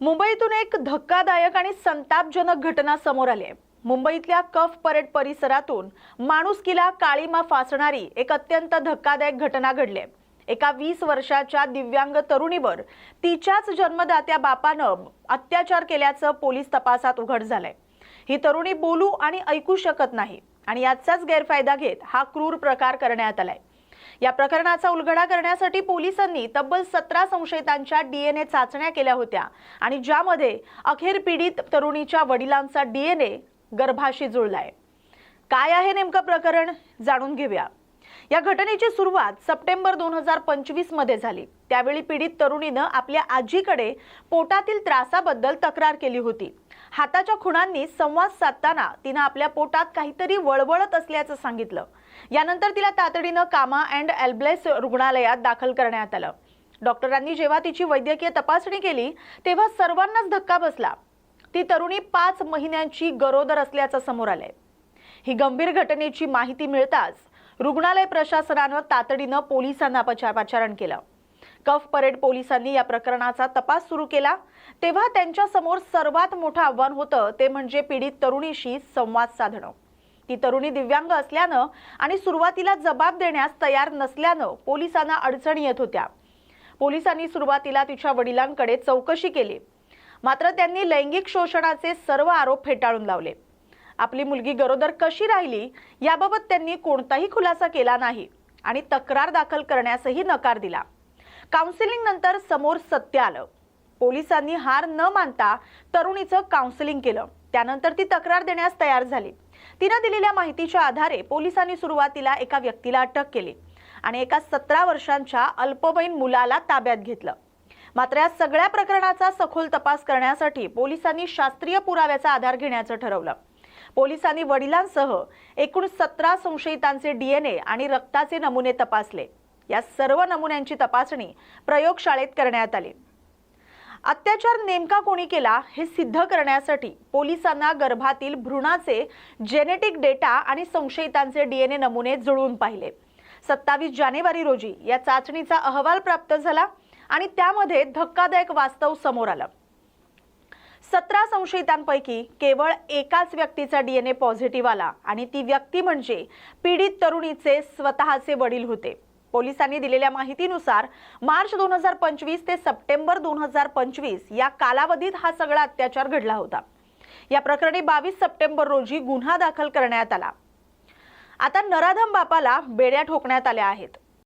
मुंबईतून एक धक्कादायक आणि संतापजनक घटना समोर आली आहे. मुंबईतल्या कफ परेड परिसरातून माणुसकीला काळीमा फासणारी एक अत्यंत धक्कादायक घटना घडली एका वीस वर्षाच्या दिव्यांग तरुणीवर तिच्याच जन्मदात्या बापानं अत्याचार केल्याचं पोलीस तपासात उघड झालंय. ही तरुणी बोलू आणि ऐकू शकत नाही आणि याचाच गैरफायदा घेत हा क्रूर प्रकार करण्यात आलाय. या प्रकरणाचा उलगडा करण्यासाठी पोलिसांनी तब्बल सतरा संशयितांच्या डीएनए चाचण्या केल्या होत्या आणि ज्यामध्ये अखेर पीडित तरुणीच्या वडिलांचा डीएनए गर्भाशी जुळलाय. काय आहे नेमकं प्रकरण? जाणून घेऊया. या घटनेची सुरुवात सप्टेंबर दोन हजार पंचवीसमध्ये झाली. त्यावेळी पीडित तरुणीनं आपल्या आजीकडे पोटातील त्रासाबद्दल तक्रार केली होती. हाताच्या खुणांनी संवाद साधताना तिनं आपल्या पोटात काहीतरी वळवळत असल्याचं सांगितलं. यानंतर तिला तातडीनं कामा अँड एल्ब्लेस रुग्णालयात दाखल करण्यात आलं. डॉक्टरांनी जेव्हा तिची वैद्यकीय तपासणी केली तेव्हा सर्वांनाच धक्का बसला. ती तरुणी पाच महिन्यांची गरोदर असल्याचं समोर आलंय. ही गंभीर घटनेची माहिती मिळताच रुग्णालय प्रशासनानं तातडीनं पोलिसांना पचा- पाचारण केलं. कफ परेड पोलिसांनी या प्रकरणाचा तपास सुरू केला. तेव्हा त्यांच्यासमोर सर्वात मोठं आव्हान होतं ते म्हणजे पीडित तरुणीशी संवाद साधणं. ती तरुणी दिव्यांग असल्यानं आणि सुरुवातीला जबाब देण्यास तयार नसल्यानं पोलिसांना अडचणी येत होत्या. पोलिसांनी सुरुवातीला तिच्या वडिलांकडे चौकशी केली. मात्र त्यांनी लैंगिक शोषणाचे सर्व आरोप फेटाळून लावले. आपली मुलगी गरोदर कशी राहिली याबाबत त्यांनी कोणताही खुलासा केला नाही आणि तक्रार दाखल करण्यासही नकार दिला. काउन्सिलिंग नंतर समोर सत्य आलं. पोलिसांनी हार न मानता तरुणीचं काउन्सिलिंग केलं. त्यानंतर ती तक्रार देण्यास तयार झाली. तिनं दिलेल्या माहितीच्या आधारे पोलिसांनी सुरुवातीला एका व्यक्तीला अटक केली आणि एका सतरा वर्षांच्या अल्पवयीन मुलाला ताब्यात घेतलं. मात्र या सगळ्या प्रकरणाचा सखोल तपास करण्यासाठी पोलिसांनी शास्त्रीय पुराव्याचा आधार घेण्याचं ठरवलं. पोलिसांनी वडिलांसह एकूण सतरा संशयितांचे डीएनए आणि रक्ताचे नमुने तपासले. या सर्व नमुन्यांची तपासणी प्रयोगशाळेत करण्यात आली. अत्याचार नेमका कोणी केला हे सिद्ध करण्यासाठी पोलिसांना गर्भातील भ्रूणाचे जेनेटिक डेटा आणि संशयितांचे डीएनए नमुने जुळवून पाहिले. सत्तावीस जानेवारी रोजी या चाचणीचा अहवाल प्राप्त झाला आणि त्यामध्ये धक्कादायक वास्तव समोर आलं. सतरा संशयितांपैकी केवळ एकाच व्यक्तीचा डीएनए पॉझिटिव्ह आला आणि ती व्यक्ती म्हणजे पीडित तरुणीचे स्वतःचे वडील होते. पोलिसांनी दिलेल्या माहितीनुसार मार्च दोन हजार पंचवीस ते सप्टेंबर दोन हजार पंचवीस या कालावधीत हा सगळा अत्याचार घडला होता. या प्रकरणी बावीस सप्टेंबर रोजी गुन्हा दाखल करण्यात आला. आता नराधम बापाला बेड्या ठोकण्यात आल्या आहेत.